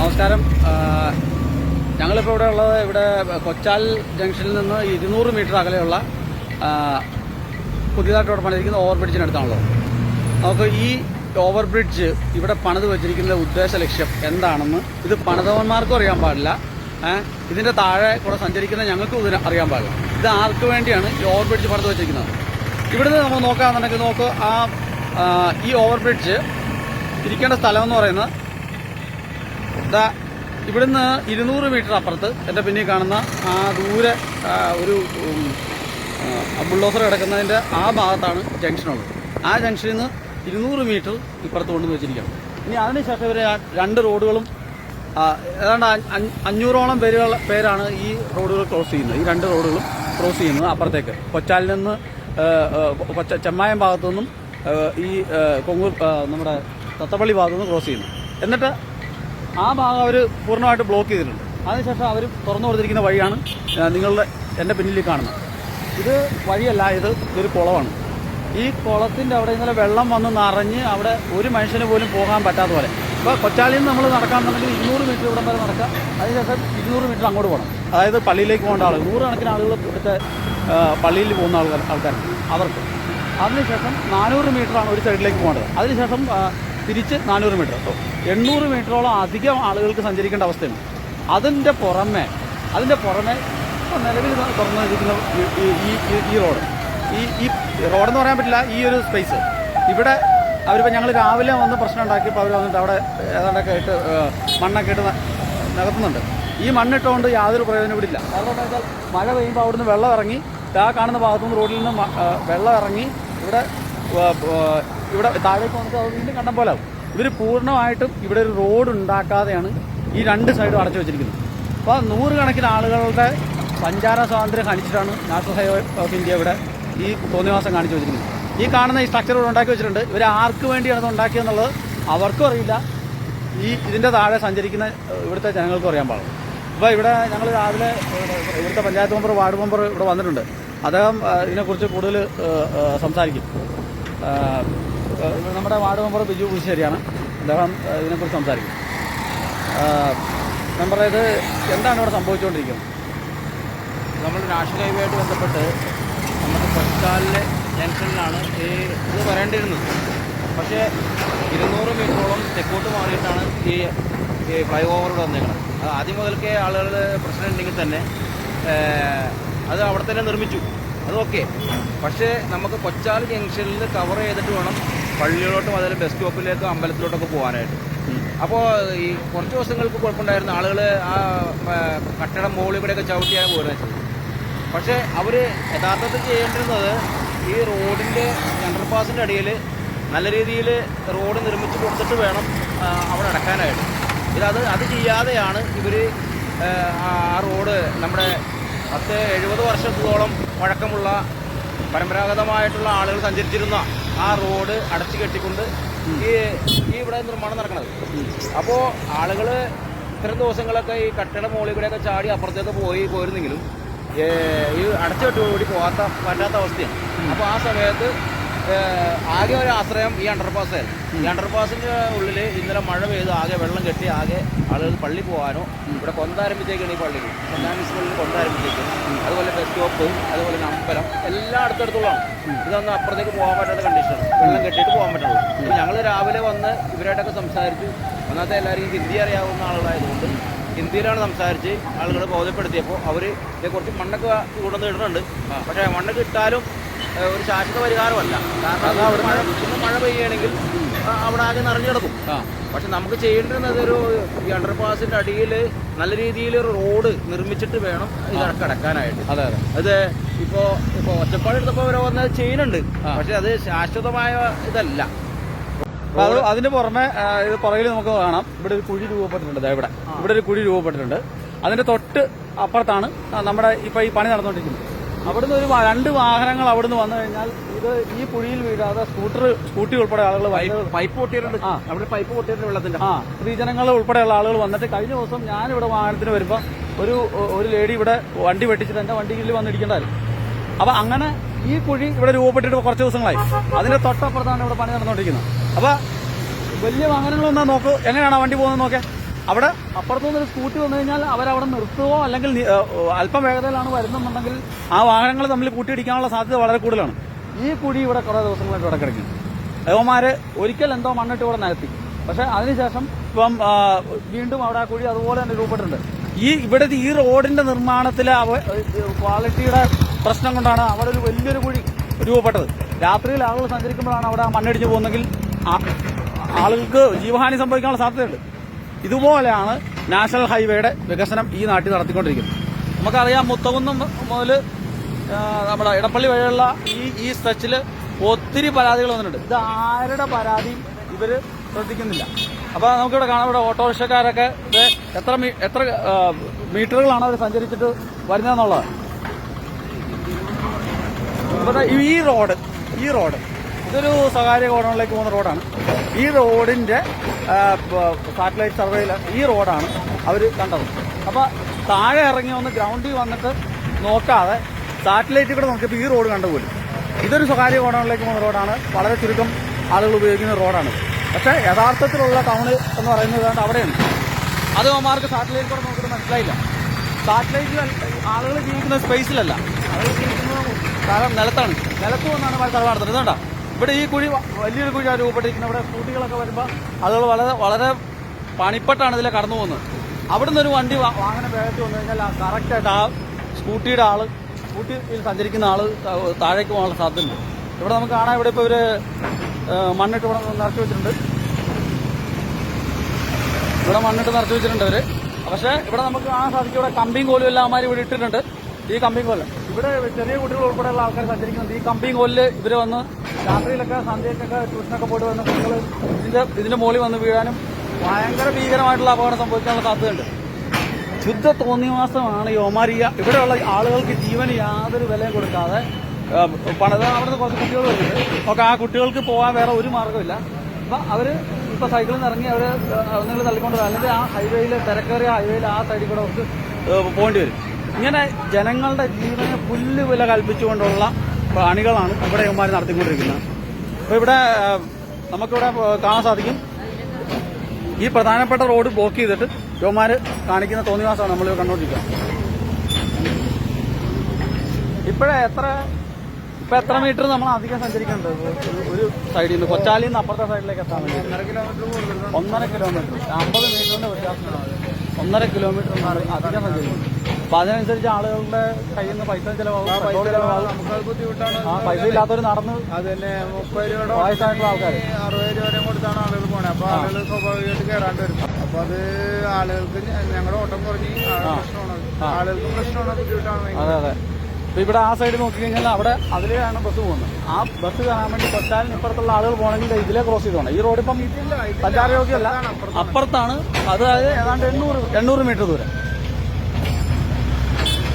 നമസ്കാരം. ഞങ്ങളിപ്പോൾ ഇവിടെ ഉള്ളത് ഇവിടെ കൊച്ചാൽ ജംഗ്ഷനിൽ നിന്ന് ഇരുന്നൂറ് മീറ്റർ അകലെയുള്ള പുതിയതായിട്ട് പണിതിരിക്കുന്ന ഓവർ ബ്രിഡ്ജിനടുത്താണല്ലോ നമുക്ക് ഈ ഓവർ ബ്രിഡ്ജ് ഇവിടെ പണിത് വെച്ചിരിക്കുന്ന ഉദ്ദേശ ലക്ഷ്യം എന്താണെന്ന് ഇത് പണിതവന്മാർക്കും അറിയാൻ പാടില്ല. ഇതിന്റെ താഴെ കൂടെ സഞ്ചരിക്കുന്ന ഞങ്ങൾക്കും ഇതിന് അറിയാൻ പാടില്ല. ഇത് ആർക്ക് വേണ്ടിയാണ് ഈ ഓവർ ബ്രിഡ്ജ് പണിത് വെച്ചിരിക്കുന്നത്? ഇവിടുന്ന് നമ്മൾ നോക്കുകയാണെന്നുണ്ടെങ്കിൽ നോക്കുക ആ, ഈ ഓവർ ബ്രിഡ്ജ് ഇരിക്കേണ്ട സ്ഥലം എന്ന് പറയുന്നത് ദാ ഇവിടുന്ന് ഇരുന്നൂറ് മീറ്റർ അപ്പുറത്ത് എന്റെ പിന്നിൽ കാണുന്ന ആ ദൂരെ ഒരു ബുള്ളോസർ കിടക്കുന്നതിന്റെ ആ ഭാഗത്താണ് ജംഗ്ഷനുള്ളത്. ആ ജംഗ്ഷനിൽ നിന്ന് ഇരുന്നൂറ് മീറ്റർ ഇപ്പുറത്ത് കൊണ്ടുവന്ന് വെച്ചിരിക്കുകയാണ്. ഇനി അതിനുശേഷം ഇവർ രണ്ട് റോഡുകളും ഏതാണ്ട് അഞ്ഞ- അഞ്ഞ- അഞ്ഞൂറോളം പേരുകൾ പേരാണ് ഈ റോഡുകൾ ക്രോസ് ചെയ്യുന്നത്. ഈ രണ്ട് റോഡുകളും ക്രോസ് ചെയ്യുന്നത് അപ്പുറത്തേക്ക്. കൊച്ചാലിൽ നിന്ന് ചെമ്മായം ഭാഗത്തു നിന്നും ഈ കൊങ്ങൂർ നമ്മുടെ തത്തപ്പള്ളി ഭാഗത്തു ക്രോസ് ചെയ്യുന്നു. എന്നിട്ട് ആ ഭാഗം അവർ പൂർണമായിട്ട് ബ്ലോക്ക് ചെയ്തിട്ടുണ്ട്. അതിനുശേഷം അവർ തുറന്നു കൊടുത്തിരിക്കുന്ന വഴിയാണ് നിങ്ങളുടെ എന്റെ പിന്നിൽ കാണുന്നത്. ഇത് വഴിയല്ല ഇത് ഇതൊരു കുളമാണ്. ഈ കുളത്തിന്റെ അവിടെ ഇന്നലെ വെള്ളം വന്ന് നിറഞ്ഞ് അവിടെ ഒരു മനുഷ്യന് പോലും പോകാൻ പറ്റാത്ത പോലെ. ഇപ്പോൾ കൊച്ചാലിൽ നിന്ന് നമ്മൾ നടക്കാമെന്നുണ്ടെങ്കിൽ ഇരുന്നൂറ് മീറ്റർ ഇവിടം വരെ നടക്കാം അതിനുശേഷം ഇരുന്നൂറ് മീറ്റർ അങ്ങോട്ട് പോകണം. അതായത് പള്ളിയിലേക്ക് പോകേണ്ട ആളുകൾ നൂറുകണക്കിന് ആളുകൾ ഇവിടുത്തെ പള്ളിയിൽ പോകുന്ന ആൾക്കാർ ആൾക്കാർ അവർക്ക്. അതിനുശേഷം നാനൂറ് മീറ്ററാണ് ഒരു സൈഡിലേക്ക് പോകേണ്ടത്. അതിനുശേഷം തിരിച്ച് നാനൂറ് മീറ്റർ. അപ്പോൾ എണ്ണൂറ് മീറ്ററോളം അധികം ആളുകൾക്ക് സഞ്ചരിക്കേണ്ട അവസ്ഥയുണ്ട്. അതിന്റെ പുറമെ അതിന്റെ പുറമെ ഇപ്പോൾ നിലവിൽ തുറന്നിരിക്കുന്ന ഈ- ഈ- റോഡ് ഈ ഈ റോഡെന്ന് പറയാൻ പറ്റില്ല ഈ ഒരു സ്പേസ് ഇവിടെ അവരിപ്പോൾ ഞങ്ങൾ രാവിലെ വന്ന് പ്രശ്നം ഉണ്ടാക്കിയപ്പോൾ അവർ വന്നിട്ട് അവിടെ ഏതാണ്ടൊക്കെ ഇട്ട് മണ്ണൊക്കെ ഇട്ട് നികത്തുന്നുണ്ട്. ഈ മണ്ണിട്ടുകൊണ്ട് യാതൊരു പ്രയോജനം ഇവിടില്ല കാരണം എന്താ വെച്ചാൽ മഴ പെയ്യുമ്പോൾ അവിടുന്ന് വെള്ളം ഇറങ്ങി ആ കാണുന്ന ഭാഗത്തുനിന്ന് റോഡിൽ നിന്ന് വെള്ളം ഇറങ്ങി ഇവിടെ ഇവിടെ താഴേക്ക് വന്നിട്ട് അത് വീണ്ടും കണ്ടം പോലെ ആവും. ഇവർ പൂർണമായിട്ടും ഇവിടെ ഒരു റോഡ് ഉണ്ടാക്കാതെയാണ് ഈ രണ്ട് സൈഡും അടച്ചു വെച്ചിരിക്കുന്നത്. അപ്പോൾ നൂറുകണക്കിന് ആളുകളുടെ സഞ്ചാര സ്വാതന്ത്ര്യം കാണിച്ചിട്ടാണ് നാഷണൽ ഹൈവേ ഓഫ് ഇന്ത്യ ഇവിടെ ഈ തോന്നിവാസം കാണിച്ചു വെച്ചിരിക്കുന്നത്. ഈ കാണുന്ന ഈ സ്ട്രക്ചർ ഇവിടെ ഉണ്ടാക്കി വെച്ചിട്ടുണ്ട്. ഇവർ ആർക്ക് വേണ്ടിയാണ് ഇത് ഉണ്ടാക്കിയെന്നുള്ളത് അവർക്കും അറിയില്ല. ഈ ഇതിന്റെ താഴെ സഞ്ചരിക്കുന്ന ഇവിടുത്തെ ജനങ്ങൾക്കും അറിയാൻ പാടില്ല. അപ്പോൾ ഇവിടെ ഞങ്ങൾ രാവിലെ ഇവിടുത്തെ പഞ്ചായത്ത് മെമ്പർ വാർഡ് മെമ്പർ ഇവിടെ വന്നിട്ടുണ്ട്. അദ്ദേഹം ഇതിനെക്കുറിച്ച് കൂടുതൽ സംസാരിക്കും. നമ്മുടെ വാർഡ് മെമ്പർ ബിജു പൂശ്ശേരിയാണ് അദ്ദേഹം ഇതിനെക്കുറിച്ച് സംസാരിക്കും. മെമ്പർ ഇത് എന്താണ് ഇവിടെ സംഭവിച്ചുകൊണ്ടിരിക്കുന്നത്? നമ്മൾ നാഷണൽ ഹൈവേ ആയിട്ട് ബന്ധപ്പെട്ട് നമ്മുടെ കൊച്ചാലിലെ ജംഗ്ഷനിലാണ് ഈ ഇത് വരേണ്ടിയിരുന്നത്. പക്ഷേ ഇരുന്നൂറ് മീറ്ററോളം തെക്കോട്ട് മാറിയിട്ടാണ് ഈ ഫ്ലൈ ഓവർ വന്നേക്കുന്നത് അത് ആദ്യം മുതൽക്കേ ആളുകൾ പ്രശ്നം ഉണ്ടെങ്കിൽ തന്നെ അത് അവിടെ തന്നെ നിർമ്മിച്ചു. അത് ഓക്കെ. പക്ഷേ നമുക്ക് കൊച്ചാൽ ജംഗ്ഷനിൽ കവർ ചെയ്തിട്ട് വേണം പള്ളിയിലോട്ടും അതുപോലെ ബസ് സ്റ്റോപ്പിലേക്കും അമ്പലത്തിലോട്ടൊക്കെ പോകാനായിട്ട്. അപ്പോൾ ഈ കുറച്ച് ദിവസങ്ങൾക്ക് കുഴപ്പമുണ്ടായിരുന്ന. ആളുകൾ ആ കട്ടടം മുകളിൽ കൂടെയൊക്കെ ചവിട്ടിയാണ് പോരുന്നത് ചെയ്തത് പക്ഷേ അവർ യഥാർത്ഥത്തിൽ ചെയ്യേണ്ടിരുന്നത് ഈ റോഡിന്റെ അണ്ടർപാസിന്റെ അടിയിൽ നല്ല രീതിയിൽ റോഡ് നിർമ്മിച്ച് കൊടുത്തിട്ട് വേണം അവിടെ അടക്കാനായിട്ട് ഇതത് അത് ചെയ്യാതെയാണ് ഇവർ ആ റോഡ് നമ്മുടെ പത്ത് എഴുപത് വർഷത്തോളം പഴക്കമുള്ള പരമ്പരാഗതമായിട്ടുള്ള ആളുകൾ സഞ്ചരിച്ചിരുന്ന ആ റോഡ് അടച്ചു കെട്ടിക്കൊണ്ട് ഈ ഈ ഇവിടെ നിർമ്മാണം നടക്കണത്. അപ്പോൾ ആളുകൾ ഇത്തരം ദിവസങ്ങളൊക്കെ ഈ കട്ടട മുകളിൽ കൂടെയൊക്കെ ചാടി അപ്പുറത്തേക്ക് പോയി പോയിരുന്നെങ്കിലും ഈ അടച്ചു കെട്ടുകൂടി പോകാത്ത പറ്റാത്ത അവസ്ഥയാണ്. അപ്പോൾ ആ സമയത്ത് ആകെ ഒരു ആശ്രയം ഈ അണ്ടർപാസായിരുന്നു ഈ അണ്ടർപാസിന്റെ ഉള്ളിൽ ഇന്നലെ മഴ പെയ്ത് ആകെ വെള്ളം കെട്ടി ആകെ ആളുകൾ പള്ളി പോകാനോ ഇവിടെ കൊന്താരംഭിച്ചേക്കാണ് ഈ പള്ളി. പള്ളി കൊന്താരംഭിച്ചേക്ക് അതുപോലെ ബസ് സ്റ്റോപ്പ് അതുപോലെ അമ്പലം എല്ലാം അടുത്തടുത്തുള്ളതാണ് ഇതൊന്നും അപ്പുറത്തേക്ക് പോകാൻ പറ്റാത്ത കണ്ടീഷനാണ് വെള്ളം കെട്ടിയിട്ട് പോകാൻ പറ്റുള്ളൂ. അപ്പം ഞങ്ങൾ രാവിലെ വന്ന് ഇവരായിട്ടൊക്കെ സംസാരിച്ചു. ഒന്നാമത്തെ എല്ലാവരും ഹിന്ദി അറിയാവുന്ന ആളുകളായതുകൊണ്ട് ഹിന്ദിയിലാണ് സംസാരിച്ച് ആളുകളെ ബോധ്യപ്പെടുത്തിയപ്പോൾ അവർ കുറച്ച് മണ്ണൊക്കെ കൊണ്ടുവന്ന് ഇടുന്നുണ്ട്. പക്ഷേ മണ്ണൊക്കെ ഇട്ടാലും ഒരു ശാശ്വത പരിഹാരമല്ല. കാരണം അവിടെ മഴ പെയ്യുകയാണെങ്കിൽ അവിടെ ആകെ നിറഞ്ഞു കിടക്കും പക്ഷെ നമുക്ക് ചെയ്യേണ്ടിരുന്നത് ഒരു ഈ അണ്ടർപാസിന്റെ അടിയിൽ നല്ല രീതിയിൽ ഒരു റോഡ് നിർമ്മിച്ചിട്ട് വേണം ഇത് കടക്കാനായിട്ട്. അതെ അതെ. ഇപ്പോ ഇപ്പൊ ഒറ്റപ്പാട് എടുത്തപ്പോ അവരെ വന്നത് ചെയ്യുന്നുണ്ട്. പക്ഷെ അത് ശാശ്വതമായ ഇതല്ല. അത് അതിന് പുറമെ ഇത് പുറകിൽ നമുക്ക് കാണാം. ഇവിടെ ഒരു കുഴി രൂപപ്പെട്ടിട്ടുണ്ട് ഇവിടെ. ഇവിടെ ഒരു കുഴി രൂപപ്പെട്ടിട്ടുണ്ട്. അതിന്റെ തൊട്ട് അപ്പുറത്താണ് നമ്മുടെ ഇപ്പൊ ഈ പണി നടന്നുകൊണ്ടിരിക്കുന്നത്. അവിടുന്ന് ഒരു രണ്ട് വാഹനങ്ങൾ അവിടുന്ന് വന്നു കഴിഞ്ഞാൽ ഇത് ഈ കുഴിയിൽ വീഴാതെ സ്കൂട്ടർ സ്കൂട്ടി ഉൾപ്പെടെ ആളുകൾ പൈപ്പ് പൊട്ടിയിട്ടുണ്ട്. ആ. അവിടെ പൈപ്പ് പൊട്ടിയിട്ടുണ്ട് വെള്ളത്തിന്റെ. ആ. സ്ത്രീജനങ്ങൾ ഉൾപ്പെടെയുള്ള ആളുകൾ വന്നിട്ട് കഴിഞ്ഞ ദിവസം ഞാനിവിടെ വാഹനത്തിന് വരുമ്പോൾ ഒരു ഒരു ലേഡി ഇവിടെ വണ്ടി വെട്ടിച്ചിട്ട് എന്റെ വണ്ടിയിൽ വന്നിരിക്കണ്ടായിരുന്നു. അപ്പൊ അങ്ങനെ ഈ കുഴി ഇവിടെ രൂപപ്പെട്ടിട്ട് കുറച്ച് ദിവസങ്ങളായി. അതിന്റെ തൊട്ടപ്പുറത്താണ് ഇവിടെ പണി നടന്നുകൊണ്ടിരിക്കുന്നത്. അപ്പൊ വലിയ വാഹനങ്ങളൊന്നാ നോക്കൂ. എങ്ങനെയാണ് വണ്ടി പോകുന്നത് നോക്കേ. അവിടെ അപ്പുറത്തു നിന്നൊരു സ്കൂട്ടി വന്നു കഴിഞ്ഞാൽ അവരവിടെ നിർത്തുകയോ അല്ലെങ്കിൽ അല്പം വേഗതയിലാണ് വരുന്നുണ്ടെങ്കിൽ ആ വാഹനങ്ങൾ തമ്മിൽ കൂട്ടിയിടിക്കാനുള്ള സാധ്യത വളരെ കൂടുതലാണ്. ഈ കുഴി ഇവിടെ കുറേ ദിവസങ്ങളായിട്ട് ഇവിടെ കിടക്കുന്നു ദേവന്മാര് ഒരിക്കൽ എന്തോ മണ്ണിട്ട് ഇവിടെ നിരത്തി. പക്ഷെ അതിനുശേഷം ഇപ്പം വീണ്ടും അവിടെ ആ കുഴി അതുപോലെ തന്നെ രൂപപ്പെട്ടിട്ടുണ്ട്. ഈ ഇവിടെ ഈ റോഡിന്റെ നിർമ്മാണത്തിലെ ക്വാളിറ്റിയുടെ പ്രശ്നം കൊണ്ടാണ് അവിടെ ഒരു വലിയൊരു കുഴി രൂപപ്പെട്ടത്. രാത്രിയിൽ ആളുകൾ സഞ്ചരിക്കുമ്പോഴാണ് അവിടെ മണ്ണിടിച്ച് പോകുന്നെങ്കിൽ ആളുകൾക്ക് ജീവഹാനി സംഭവിക്കാനുള്ള സാധ്യതയുണ്ട്. ഇതുപോലെയാണ് നാഷണൽ ഹൈവേയുടെ വികസനം ഈ നാട്ടിൽ നടത്തിക്കൊണ്ടിരിക്കുന്നത്. നമുക്കറിയാം മുത്തകുന്നം മുതൽ നമ്മുടെ ഇടപ്പള്ളി വഴിയുള്ള ഈ ഈ സ്ട്രെച്ചിൽ ഒത്തിരി പരാതികൾ വന്നിട്ടുണ്ട്. ഇത് ആരുടെ പരാതി ഇവർ ശ്രദ്ധിക്കുന്നില്ല. അപ്പോൾ നമുക്കിവിടെ കാണാം ഇവിടെ ഓട്ടോറിക്ഷക്കാരൊക്കെ ഇത് എത്ര എത്ര മീറ്ററുകളാണ് അവർ സഞ്ചരിച്ചിട്ട് വരുന്നതെന്നുള്ളത്. അപ്പോൾ ഈ റോഡ് ഈ റോഡ് ഇതൊരു സ്വകാര്യ ഗോഡൌണിലേക്ക് പോകുന്ന റോഡാണ്. ഈ റോഡിന്റെ സാറ്റലൈറ്റ് സർവേയിൽ ഈ റോഡാണ് അവർ കണ്ടത്. അപ്പോൾ താഴെ ഇറങ്ങി വന്ന് ഗ്രൗണ്ടിൽ വന്നിട്ട് നോക്കാതെ സാറ്റലൈറ്റിൽ കൂടെ നോക്കിയപ്പോൾ ഈ റോഡ് കണ്ടുപോലും ഇതൊരു സ്വകാര്യ ഗോഡൌണിലേക്ക് പോകുന്ന റോഡാണ്. വളരെ ചുരുക്കം ആളുകൾ ഉപയോഗിക്കുന്ന റോഡാണ്. പക്ഷേ യഥാർത്ഥത്തിലുള്ള ടൗണ് എന്ന് പറയുന്നത് കണ്ട് അവിടെയാണ്. അത് അവന്മാർക്ക് സാറ്റലൈറ്റ് കൂടെ നോക്കിയിട്ട് മനസ്സിലായില്ല. സാറ്റലൈറ്റിൽ ആളുകൾ ജീവിക്കുന്ന സ്പേസിലല്ല ആളുകൾ ജീവിക്കുന്ന സ്ഥലം നിലത്താണ്. നിലത്ത് വന്നാണ് അവർ തറ നടത്തുന്നത്. ഇതുകൊണ്ടാ ഇവിടെ ഈ കുഴി വലിയൊരു കുഴി രൂപപ്പെട്ടിരിക്കുന്നത്. ഇവിടെ സ്കൂട്ടികളൊക്കെ വരുമ്പോൾ ആളുകൾ വളരെ വളരെ പണിപ്പെട്ടാണ് ഇതിലെ കടന്നു പോകുന്നത്. അവിടെ നിന്നൊരു വണ്ടി വാഹനം വേഗത്തിൽ വന്നു കഴിഞ്ഞാൽ കറക്റ്റായിട്ട് ആ സ്കൂട്ടിയുടെ ആൾ സ്കൂട്ടിയിൽ സഞ്ചരിക്കുന്ന ആൾ താഴേക്ക് പോകാനുള്ള സാധ്യതയുണ്ട്. ഇവിടെ നമുക്ക് കാണാം ഇവിടെ ഇപ്പോൾ ഇവർ മണ്ണിട്ട് ഇവിടെ നിറച്ചു വെച്ചിട്ടുണ്ട്. ഇവിടെ മണ്ണിട്ട് നിറച്ചു വെച്ചിട്ടുണ്ട് അവർ പക്ഷേ ഇവിടെ നമുക്ക് കാണാൻ സാധിക്കും ഇവിടെ കമ്പിയും കോലും എല്ലാം അമാര് ഇവിടെ ഇട്ടിട്ടുണ്ട്. ഈ കമ്പിയും കോൽ. ഇവിടെ ചെറിയ കുട്ടികൾ ഉൾപ്പെടെയുള്ള ആൾക്കാർ സഞ്ചരിക്കുന്നുണ്ട്. ഈ കമ്പിയും കോലിൽ ഇവർ വന്ന് രാത്രിയിലൊക്കെ സന്ധ്യയ്ക്കൊക്കെ ട്യൂഷനൊക്കെ പോയിട്ട് വന്ന കുട്ടികൾ ഇതിന്റെ ഇതിന്റെ മുകളിൽ വന്ന് വീഴാനും ഭയങ്കര ഭീകരമായിട്ടുള്ള അപകടം സംഭവിക്കാനുള്ള സാധ്യതയുണ്ട്. ശുദ്ധ തോന്നിവാസമാണ് യോമാരിയ. ഇവിടെയുള്ള ആളുകൾക്ക് ജീവന് യാതൊരു വിലയും കൊടുക്കാതെ പണിത അവിടുത്തെ കുറച്ച് കുട്ടികൾ വരുന്നുണ്ട്. ഒക്കെ ആ കുട്ടികൾക്ക് പോകാൻ വേറെ ഒരു മാർഗമില്ല. അപ്പൊ അവർ ഇപ്പൊ സൈക്കിളിൽ നിന്ന് ഇറങ്ങി അവർ ഒന്നുകിൽ തള്ളിക്കൊണ്ട്. അല്ലെങ്കിൽ ആ ഹൈവേയിൽ തിരക്കേറിയ ഹൈവേയിൽ ആ സൈഡിൽ കൂടെ അവർക്ക് പോകേണ്ടി വരും. ഇങ്ങനെ ജനങ്ങളുടെ ജീവനെ പുല്ല് വില കൽപ്പിച്ചുകൊണ്ടുള്ള പണികളാണ് ഇവിടെ ഇവന്മാർ നടത്തിക്കൊണ്ടിരിക്കുന്നത്. അപ്പോൾ ഇവിടെ നമുക്കിവിടെ കാണാൻ സാധിക്കും. ഈ പ്രധാനപ്പെട്ട റോഡ് ബ്ലോക്ക് ചെയ്തിട്ട് യുവമാർ കാണിക്കുന്ന തോന്നിവാസമാണ് നമ്മൾ കണ്ടുകൊണ്ടിരിക്കുക ഇപ്പോഴേ എത്ര ഇപ്പം എത്ര മീറ്റർ നമ്മൾ അധികം സഞ്ചരിക്കുന്നുണ്ട് ഒരു- സൈഡിൽ നിന്ന് കൊച്ചാലിൽ നിന്ന് അപ്പുറത്തെ സൈഡിലേക്ക് എത്താൻ വേണ്ടി ഒന്നര കിലോമീറ്റർ ഒന്നര കിലോമീറ്റർ അമ്പത് മീറ്ററിന്റെ വ്യത്യാസമാണ് ഒന്നര കിലോമീറ്റർ അധികം അപ്പൊ അതിനനുസരിച്ച് ആളുകളുടെ കയ്യിൽ നിന്ന് പൈസ ചിലവാകും പെട്രോൾ ആ പൈസ ഇല്ലാത്തവർ നടന്ന് അത് തന്നെ മുപ്പത് രൂപയുടെ വയസ്സായിട്ടുള്ള ആൾക്കാർ അറുപത് രൂപ വരെ കൊടുത്താണ് ആളുകൾ പോണേ. അപ്പൊ ആളുകൾ സ്വാഭാവികമായിട്ട് കയറാണ്ട് വരും. അപ്പൊ അത് ആളുകൾക്ക് ഞങ്ങളുടെ ഓട്ടം കുറഞ്ഞ് പ്രശ്നമാണ്. ആളുകൾക്ക് പ്രശ്നമാണ് ബുദ്ധിമുട്ടാണ് അതെ അതെ. ഇപ്പൊ ഇവിടെ ആ സൈഡ് നോക്കിക്കഴിഞ്ഞാൽ അവിടെ അതിലെയാണ് ബസ് പോകുന്നത്. ആ ബസ് കാണാൻ വേണ്ടി കൊച്ചാലിന് ഇപ്പുറത്തുള്ള ആളുകൾ പോകണമെങ്കിൽ ഇതിലെ ക്രോസ് ചെയ്ത് പോകണം ഈ റോഡ് ഇപ്പം സഞ്ചാരയോഗ്യമല്ല അപ്പുറത്താണ്. അതായത് ഏതാണ്ട് എണ്ണൂറ് എണ്ണൂറ് മീറ്റർ ദൂരെ.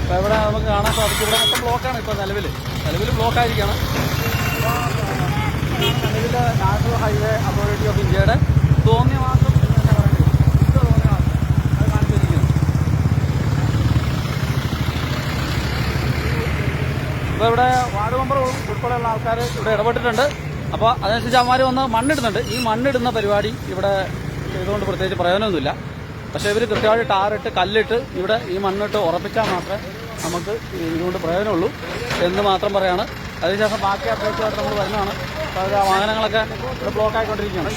അപ്പൊ ഇവിടെ നമുക്ക് കാണാൻ സാധിക്കും. ഇവിടെ മൊത്തം ബ്ലോക്കാണ് ഇപ്പൊ നിലവിൽ നിലവിൽ ബ്ലോക്ക് ആയിരിക്കണം. നിലവിൽ നാഷണൽ ഹൈവേ അതോറിറ്റി ഓഫ് ഇന്ത്യയുടെ തോന്നിയവാസം എന്ന് തന്നെ പറയുന്നത് ഇത് തോന്നിയവാസം അത് കാണിച്ചിരിക്കുന്നത് അപ്പോൾ ഇവിടെ വാർഡ് മെമ്പർ ഉൾപ്പെടെയുള്ള ആൾക്കാർ ഇവിടെ ഇടപെട്ടിട്ടുണ്ട്. അപ്പോൾ അതനുസരിച്ച് അവന്മാർ വന്ന് മണ്ണിടുന്നുണ്ട്. ഈ മണ്ണിടുന്ന പരിപാടി ഇവിടെ ചെയ്തുകൊണ്ട് പ്രത്യേകിച്ച് പ്രയോജനമൊന്നുമില്ല. പക്ഷേ ഇവർ കൃത്യമായിട്ട് ടാറിട്ട് കല്ലിട്ട് ഇവിടെ ഈ മണ്ണിട്ട് ഉറപ്പിച്ചാൽ മാത്രമേ നമുക്ക് ഇതുകൊണ്ട് പ്രയോജനമുള്ളൂ എന്ന് മാത്രം പറയാണ്. അതിനുശേഷം ബാക്കി അപ്ഡേറ്റുമായിട്ട് നമ്മൾ വരുന്നതാണ്. അപ്പോൾ വാഹനങ്ങളൊക്കെ ബ്ലോക്ക് ആയിക്കൊണ്ടിരിക്കുകയാണ്.